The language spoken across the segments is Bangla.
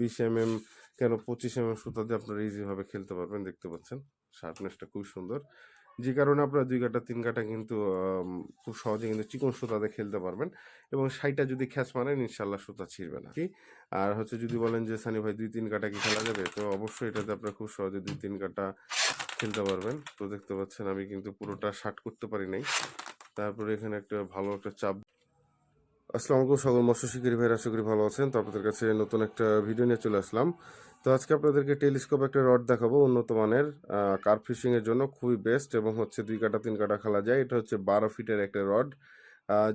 বিশ এম এম কেন পঁচিশ এম এম সুতা দিয়ে আপনারা ইজিভাবে খেলতে পারবেন, দেখতে পাচ্ছেন। শার্পনেসটা খুব সুন্দর। যে কারণে আপনারা দুই কাটা, তিন কাটা কিন্তু খুব সহজে কিন্তু চিকন সুতাতে খেলতে পারবেন এবং সাইটা যদি খ্যাচ মারেন ইনশাল্লাহ সুতা ছিঁড়বে না। কি আর হচ্ছে যদি বলেন যে, সানি ভাই, দুই, তিন কাটা কি খেলা যাবে? তো অবশ্যই এটাতে আপনারা খুব সহজে দুই, তিন কাটা খেলতে পারবেন। তো দেখতে পাচ্ছেন আমি কিন্তু পুরোটা শার্ট করতে পারি নাই। তারপরে এখানে একটা ভালো একটা চাপ আসসালামু আলাইকুম সকল মৎস্য শিকারী ভাইরা, আশা করি ভালো আছেন। তো আপনাদের কাছে নতুন একটা ভিডিও নিয়ে চলে আসলাম। তো আজকে আপনাদেরকে টেলিস্কোপ একটা রড দেখাবো উন্নত মানের কার ফিশিং এর জন্য খুবই বেস্ট এবং হচ্ছে দুই কাটা, তিন কাটা খেলা যায়। এটা হচ্ছে বারো ফিটের একটা রড।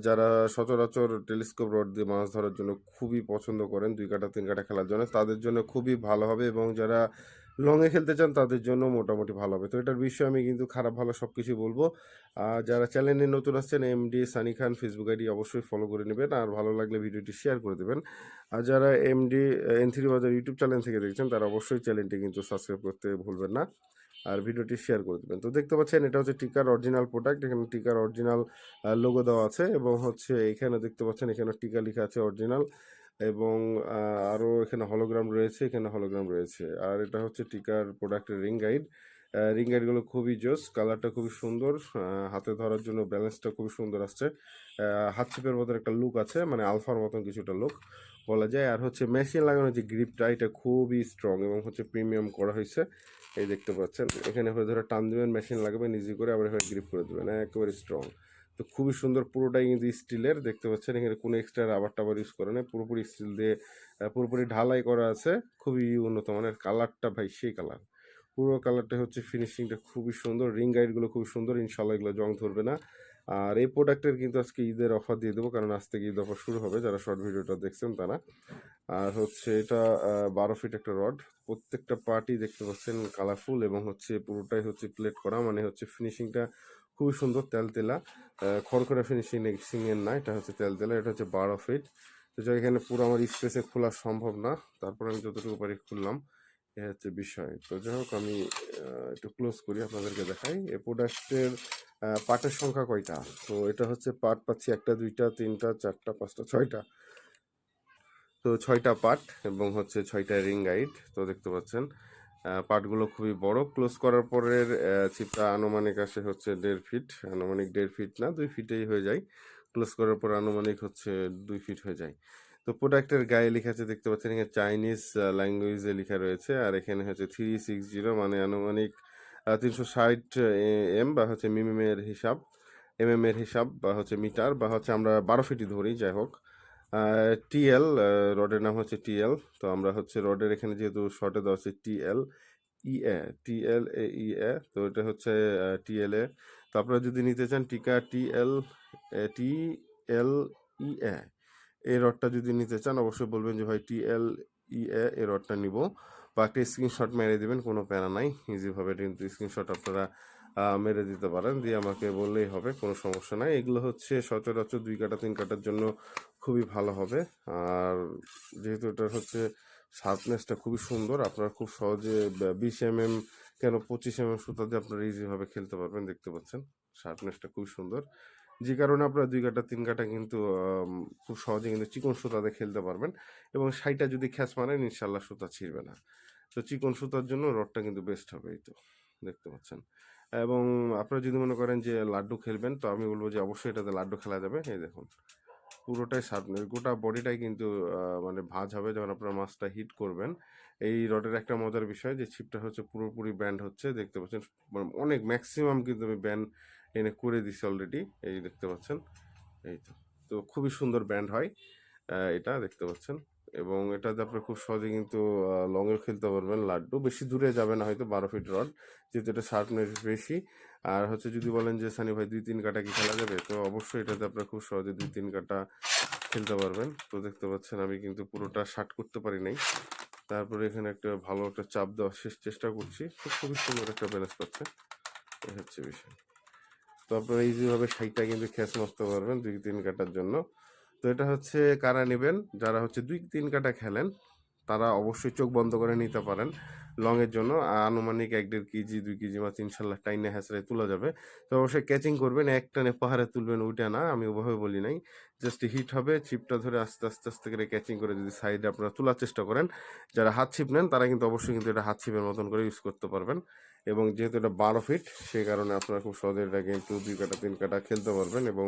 যারা সচরাচর টেলিস্কোপ রড দিয়ে মাছ ধরার জন্য খুবই পছন্দ করেন, দুই কাটা, তিন কাটা খেলার জন্য, তাদের জন্য খুবই ভালো হবে এবং যারা লংয়ে খেলতে চান, তাদের জন্য মোটামুটি ভালো হবে। তো এটার বিষয়ে আমি কিন্তু খারাপ, ভালো সব কিছু বলব। আর যারা চ্যানেলে নতুন আসছেন MD Sunny Khan Facebook ID অবশ্যই ফলো করে নেবেন আর ভালো লাগলে ভিডিওটি শেয়ার করে দেবেন। আর যারা MD N three Bazar YouTube channel থেকে দেখছেন, তারা অবশ্যই চ্যানেলটি কিন্তু সাবস্ক্রাইব করতে ভুলবেন না আর ভিডিওটি শেয়ার করে দেবেন। তো দেখতে পাচ্ছেন, এটা হচ্ছে টিকার অরিজিনাল প্রোডাক্ট এখানে টিকার অরিজিনাল লোগো দেওয়া আছে এবং হচ্ছে এখানে দেখতে পাচ্ছেন, এখানে টিকা লেখা আছে অরিজিনাল এবং আরও এখানে হলোগ্রাম রয়েছে, এখানে হলোগ্রাম রয়েছে। আর এটা হচ্ছে টিকার প্রোডাক্টের রিং গাইড রিং গাইডগুলো খুবই জোস কালারটা খুবই সুন্দর হাতে ধরার জন্য ব্যালেন্সটা খুবই সুন্দর আসছে। হাত ছিপের মতন একটা লুক আছে মানে আলফার মতন কিছুটা লুক বলা যায়। আর হচ্ছে মেশিন লাগানো যে গ্রিপটা এটা খুবই স্ট্রং এবং হচ্ছে প্রিমিয়াম করা হয়েছে। এই দেখতে পাচ্ছেন, এখানে হয়ে ধরে টান দিবেন মেশিন লাগাবেন ইজি করে আবার এখানে গ্রিপ করে দেবেন, একেবারে স্ট্রং তো খুবই সুন্দর পুরোটাই কিন্তু স্টিলের, দেখতে পাচ্ছেন এখানে কোনো এক্সট্রা রাবার টাবার ইউজ করে না পুরোপুরি স্টিল দিয়ে পুরোপুরি ঢালাই করা আছে, খুবই উন্নত মানের কালারটা ভাই সেই কালার পুরো কালারটা হচ্ছে ফিনিশিংটা খুবই সুন্দর রিং গাইডগুলো খুবই সুন্দর ইনশাল্লাহ এগুলো জং ধরবে না। আর এই প্রোডাক্টের কিন্তু আজকে ঈদের অফার দিয়ে দেবো, কারণ আজ থেকে ঈদ অফার শুরু হবে, যারা শর্ট ভিডিওটা দেখছেন তারা। আর হচ্ছে এটা বারো ফিট একটা রড প্রত্যেকটা পার্টই দেখতে পাচ্ছেন কালারফুল এবং হচ্ছে পুরোটাই হচ্ছে প্লেট করা মানে হচ্ছে ফিনিশিংটা খুবই সুন্দর তেলতেলা খড়খড়া ফিনিশিং এর না, এটা হচ্ছে তেলতেলা এটা হচ্ছে বারো ফিট তো এখানে পুরো আমার স্পেসে খোলা সম্ভব না। তারপর আমি যতটুকু পারি খুললাম, এ হচ্ছে বিষয়। তো যাই হোক, আমি একটু ক্লোজ করি, আপনাদেরকে দেখাই। এই প্রোডাক্টের পার্টের সংখ্যা কয়টা? তো এটা হচ্ছে পার্ট পাচ্ছি একটা, দুইটা, তিনটা, চারটা, পাঁচটা, ছয়টা। তো ছয়টা পার্ট এবং হচ্ছে ছয়টা রিং গাইড, তো দেখতে পাচ্ছেন। পার্টগুলো খুবই বড়। ক্লোজ করার পরের চিপটা আনুমানিক আসে হচ্ছে দেড় ফিট। আনুমানিক দেড় ফিট না, দুই ফিটেই হয়ে যায়। ক্লোজ করার পর আনুমানিক হচ্ছে দুই ফিট হয়ে যায়। তো প্রোডাক্টের গায়ে লেখা আছে, দেখতে পাচ্ছেন এখানে চাইনিজ ল্যাঙ্গুয়েজে লেখা রয়েছে। আর এখানে হচ্ছে থ্রি সিক্স জিরো মানে আনুমানিক তিনশো ষাট এম বা হচ্ছে মিমিমের হিসাব এম এম এর হিসাব বা হচ্ছে মিটার বা হচ্ছে আমরা বারো ফিটই ধরি, যাই হোক। টিএল রডের নাম হচ্ছে টিএল তো আমরা হচ্ছে রডের এখানে যেহেতু শর্টে দেওয়া হচ্ছে টিএল ইএ টিএল এ ই এ তো এটা হচ্ছে টিএল এ তো আপনারা যদি নিতে চান টিকা টিএল টিএল ইএ এই রডটা যদি নিতে চান অবশ্যই বলবেন যে, ভাই টিএল ইএ এই রডটা নিব। বা একটা স্ক্রিনশট মেরে দিবেন, কোনো প্যারা নাই ইজিভাবে কিন্তু স্ক্রিনশট আপনারা মেরে দিতে পারেন, দিয়ে আমাকে বললেই হবে, কোনো সমস্যা নাই। এগুলো হচ্ছে সচরাচর দুই কাটা, তিন কাটার জন্য খুবই ভালো হবে। আর যেহেতু এটা হচ্ছে শার্পনেসটা খুবই সুন্দর, আপনারা খুব সহজে বিশ এম এম কেন পঁচিশ এম এম সুতা দিয়ে আপনারা ইজিভাবে খেলতে পারবেন, দেখতে পাচ্ছেন। শার্পনেসটা খুবই সুন্দর। যে কারণে আপনারা দুই কাটা, তিন কাটা কিন্তু খুব সহজে কিন্তু চিকন সুতাতে খেলতে পারবেন। এবং সাইটা যদি খ্যাচ মারেন ইনশাল্লাহ সুতা ছিঁড়বে না। তো চিকন সুতার জন্য রডটা কিন্তু বেস্ট হবে, এই তো। দেখতে পাচ্ছেন। এবং আপনারা যদি মনে করেন যে লাড্ডু খেলবেন, তো আমি বলব যে অবশ্যই এটাতে লাড্ডু খেলা যাবে। এই দেখুন, পুরোটাই শার্পনেস গোটা বডিটাই কিন্তু মানে ভাজ হবে যখন আপনারা মাছটা হিট করবেন। এই রডের একটা মজার বিষয়, যে ছিপটা হচ্ছে পুরোপুরি ব্যান্ড হচ্ছে, দেখতে পাচ্ছেন মানে অনেক ম্যাক্সিমাম কিন্তু আমি ব্যান্ড এনে করে দিছি অলরেডি এই দেখতে পাচ্ছেন, এই তো তো খুবই সুন্দর ব্যান্ড হয় এটা দেখতে পাচ্ছেন। এবং এটাতে আপনি খুব সহজে কিন্তু লংয়েও খেলতে পারবেন। লাড্ডু বেশি দূরে যাবে না, হয়তো বারো ফিট রড, যেহেতু এটা শার্পনেস বেশি। আর হচ্ছে যদি বলেন যে, সানি ভাই দুই তিন কাটা কি খেলা যাবে? তো অবশ্যই এটাতে আপনারা খুব সহজে দুই তিন কাটা খেলতে পারবেন। তো দেখতে পাচ্ছেন আমি কিন্তু পুরোটা শার্ট করতে পারি নাই। তারপরে এখানে একটা ভালো একটা চাপ দেওয়ার শেষ চেষ্টা করছি। তো খুবই সুন্দর একটা ব্যালেন্স পাচ্ছে। এই হচ্ছে বিষয়। তো আপনারা ইজিভাবে সাইটটা কিন্তু খ্যাচ মারতে পারবেন দুই তিন কাটার জন্য। তো এটা হচ্ছে কারা নেবেন? যারা হচ্ছে দুই তিন কাটা খেলেন তারা অবশ্যই চোখ বন্ধ করে নিতে পারেন লংয়ের জন্য। আনুমানিক এক দেড় কেজি, দুই কেজি বা ইনশাল্লাহ টাইনে হ্যাসরায় তোলা যাবে। তো অবশ্যই ক্যাচিং করবেন, এক টানে পাহাড়ে তুলবেন ওইটা না, আমি ওভাবে বলি নাই। জাস্ট হিট হবে ছিপটা ধরে আস্তে আস্তে আস্তে করে ক্যাচিং করে যদি সাইডে আপনারা তোলার চেষ্টা করেন, যারা হাত ছিপ নেন তারা কিন্তু অবশ্যই কিন্তু এটা হাত ছিপের মতন করে ইউজ করতে পারবেন। এবং যেহেতু এটা বারো ফিট সেই কারণে আপনারা খুব সহজে এটা কিন্তু দুই কাটা, তিন কাটা খেলতে পারবেন এবং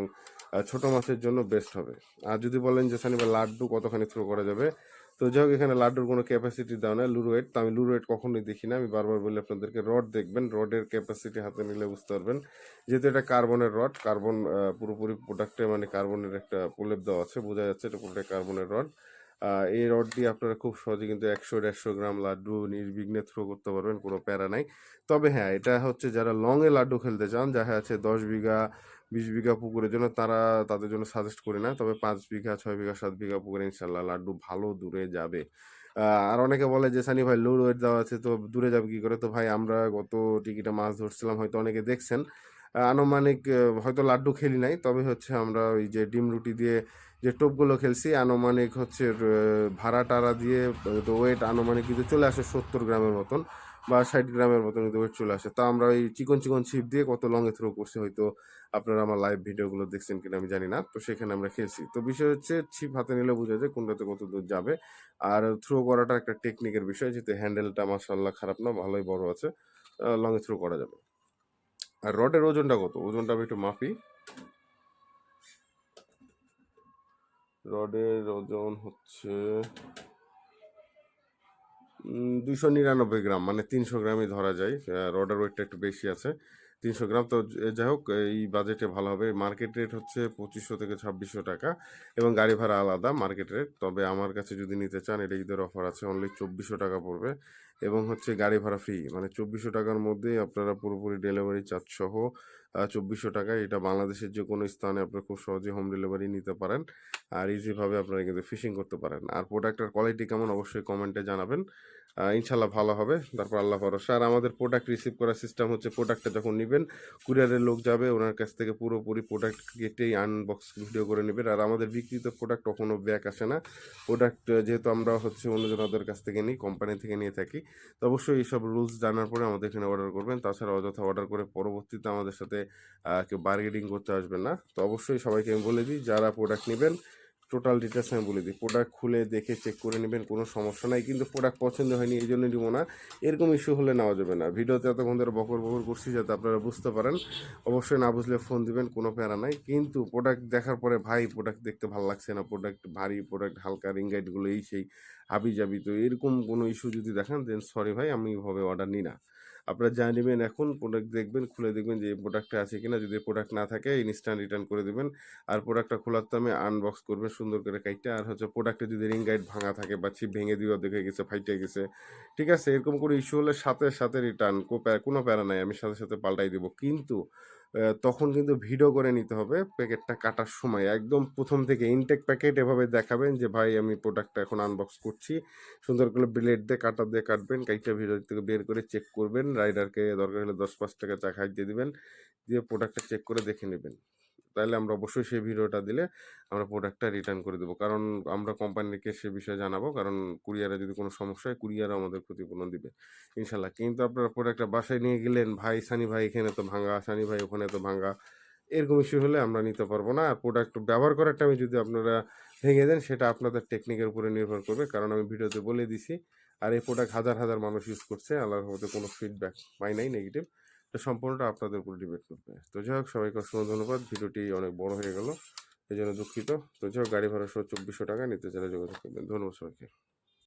ছোট মাছের জন্য বেস্ট হবে। আর যদি বলেন যে সানি বা লাড্ডু কতখানি থ্রো করা যাবে? তো যাই হোক এখানে লাড্ডুর কোনো ক্যাপাসিটি দেওয়া না লুরোয়েট তো আমি লুরোয়েট কখনোই দেখি না, আমি বারবার বলি আপনাদেরকে রড দেখবেন রডের ক্যাপাসিটি হাতে নিলে বুঝতে পারবেন। যেহেতু এটা কার্বনের রড কার্বন পুরোপুরি প্রোডাক্টে মানে কার্বনের একটা প্রলেপ দেওয়া আছে, বোঝা যাচ্ছে এটা পুরোটাই কার্বনের রড এই রড দিয়ে আপনারা খুব সহজে কিন্তু একশো দেড়শো গ্রাম লাড্ডু নির্বিঘ্নে থ্রো করতে পারবেন, কোনো প্যারা নাই। তবে হ্যাঁ এটা হচ্ছে যারা লংয়ে লাড্ডু খেলতে চান, যারা আছে দশ বিঘা, বিশ বিঘা পুকুরের জন্য, তারা তাদের জন্য সাজেস্ট করি না। তবে পাঁচ বিঘা, ছয় বিঘা, সাত বিঘা পুকুরে ইনশাল্লাহ লাড্ডু ভালো দূরে যাবে। আর অনেকে বলে যে, সানি ভাই লো ওয়েট দেওয়া আছে, তো দূরে যাবে কি করে? তো ভাই, আমরা গত টিকিটে মাছ ধরছিলাম, হয়তো অনেকে দেখছেন। আনুমানিক হয়তো লাড্ডু খেলি নাই, তবে হচ্ছে আমরা ওই যে ডিম রুটি দিয়ে যে টোপগুলো খেলছি, আনুমানিক হচ্ছে ভাড়া টাড়া দিয়ে ওয়েট আনুমানিক কিন্তু চলে আসে সত্তর গ্রামের মতন বা ষাট গ্রামের মতন কিন্তু ওয়েট চলে আসে। তা আমরা ওই চিকন চিকন ছিপ দিয়ে কত লংয়ে থ্রো করছি, হয়তো আপনারা আমার লাইভ ভিডিওগুলো দেখছেন কিনা আমি জানি না, তো সেখানে আমরা খেলছি। তো বিষয় হচ্ছে, ছিপ হাতে নিলে বোঝা যায় কোনটাতে কত দূর যাবে। আর থ্রো করাটা একটা টেকনিকের বিষয়, যেহেতু হ্যান্ডেলটা মাসাল্লাহ খারাপ না, ভালোই বড় আছে লংয়ে থ্রো করা যাবে। আর রডের ওজনটা কত? ওজনটা আমি একটু মাপি। রডের ওজন হচ্ছে দুশো নিরানব্বই গ্রাম মানে তিনশো গ্রামই ধরা যায়। রডের ওয়েটটা একটু বেশি আছে। তিনশো গ্রাম। তো যাই হোক, এই বাজেটে ভালো হবে। মার্কেট রেট হচ্ছে পঁচিশশো থেকে ছাব্বিশশো টাকা এবং গাড়ি ভাড়া আলাদা মার্কেট রেট তবে আমার কাছে যদি নিতে চান এটা ঈদের অফার আছে। অনলি চব্বিশশো টাকা পড়বে এবং হচ্ছে গাড়ি ভাড়া ফ্রি মানে চব্বিশশো টাকার মধ্যেই আপনারা পুরোপুরি ডেলিভারি চার্জ সহ চব্বিশশো টাকা এটা বাংলাদেশের যে কোনো স্থানে আপনারা খুব সহজে হোম ডেলিভারি নিতে পারেন। আর ইজিভাবে আপনারা কিন্তু ফিশিং করতে পারেন। আর প্রোডাক্টের কোয়ালিটি কেমন অবশ্যই কমেন্টে জানাবেন। ইনশাল্লাহ ভালো হবে। তারপর আল্লাহ ভরসা। আর আমাদের প্রোডাক্ট রিসিভ করার সিস্টেম হচ্ছে প্রোডাক্টটা যখন নেবেন কুরিয়ারের লোক যাবে, ওনার কাছ থেকে পুরোপুরি প্রোডাক্ট কেটেই আনবক্স ভিডিও করে নেবেন। আর আমাদের বিক্রিত প্রোডাক্ট কখনো ব্যাক আসে না। প্রোডাক্ট যেহেতু আমরা হচ্ছে অন্যজনদের কাছ থেকে নিই কোম্পানি থেকে নিয়ে থাকি। তো অবশ্যই এইসব রুলস জানার পরে আমাদের এখানে অর্ডার করবেন। তাছাড়া অযথা অর্ডার করে পরবর্তীতে আমাদের সাথে কেউ বার্গেনিং করতে আসবেন না। তো অবশ্যই সবাইকে আমি বলে দিই, যারা প্রোডাক্ট নেবেন টোটাল ডিটেলস আমি বলে দিই। প্রোডাক্ট খুলে দেখে চেক করে নেবেন, কোনো সমস্যা নাই। কিন্তু প্রোডাক্ট পছন্দ হয়নি, এই জন্য নিব না। এরকম ইস্যু হলে নেওয়া যাবে না। ভিডিওতে এতক্ষণ ধরে বকর বকর করছি যাতে আপনারা বুঝতে পারেন। অবশ্যই না বুঝলে ফোন দিবেন, কোনো প্যারা নাই। কিন্তু প্রোডাক্ট দেখার পরে, ভাই প্রোডাক্ট দেখতে ভালো লাগছে না। প্রোডাক্ট ভারী প্রোডাক্ট হালকা রিঙ্গাইটগুলো এই সেই হাবি জাবি তো এরকম কোনো ইস্যু যদি দেখান দেন সরি ভাই, আমি এভাবে অর্ডার নিই না। আপনারা যা নেবেন এখন প্রোডাক্ট দেখবেন, খুলে দেখবেন যে এই প্রোডাক্টটা আছে কিনা। যদি প্রোডাক্ট না থাকে ইনস্ট্যান্ট রিটার্ন করে দেবেন। আর প্রোডাক্টটা খোলার তো আমি আনবক্স করবেন সুন্দর করে কাইটটা। আর হচ্ছে প্রোডাক্টে যদি রিং গাইড ভাঙা থাকে বা ছিপ ভেঙে দিয়ে দেখে গেছে, ফাইটে গেছে, ঠিক আছে? এরকম করে ইস্যু হলে সাথে সাথে রিটার্ন কোনো প্যারা নাই। আমি সাথে সাথে পাল্টাই দেবো। কিন্তু তখন কিন্তু ভিডিও করে নিতে হবে প্যাকেটটা কাটার সময়। একদম প্রথম থেকে ইনটেক প্যাকেট এভাবে দেখাবেন যে, ভাই, আমি প্রোডাক্টটা এখন আনবক্স করছি। সুন্দর করে ব্লেড দিয়ে কাটা দিয়ে কাটবেন, কাইটা ভিডিও থেকে বের করে চেক করবেন। রাইডারকে দরকার হলে দশ পাঁচ টাকা চা খাইয়ে দিয়ে দেবেন। দিয়ে প্রোডাক্টটা চেক করে দেখে নেবেন। তাহলে আমরা অবশ্যই সেই ভিডিওটা দিলে আমরা প্রোডাক্টটা রিটার্ন করে দেবো। কারণ আমরা কোম্পানিকে সে বিষয়ে জানাব। কারণ কুরিয়ারে যদি কোনো সমস্যা হয় কুরিয়ারও আমাদের ক্ষতিপূরণ দিবে। ইনশাল্লাহ। কিন্তু আপনারা প্রোডাক্টটা বাসায় নিয়ে গেলেন, ভাই, সানি ভাই, এখানে তো ভাঙা, সানি ভাই, ওখানে তো ভাঙা, এরকম ইস্যু হলে আমরা নিতে পারব না। আর প্রোডাক্ট ব্যবহার করার টাইমে যদি আপনারা ভেঙে দেন, সেটা আপনাদের টেকনিকের উপরে নির্ভর করবে। কারণ আমি ভিডিওতে বলে দিছি, আর এই প্রোডাক্ট হাজার হাজার মানুষ ইউজ করছে। আল্লাহর মধ্যে কোনো ফিডব্যাক পাই নাই নেগেটিভ তো সম্পূর্ণটা আপনাদের উপর ডিপেন্ড করবে। তো যাই হোক, সবাইকে অসংখ্য ধন্যবাদ। ভিডিওটি অনেক বড় হয়ে গেল এই জন্য দুঃখিত। তো যাই হোক, গাড়ি ভাড়া সহ চব্বিশশো টাকা নিতে চাইলে যোগাযোগ করবেন। ধন্যবাদ সবাইকে।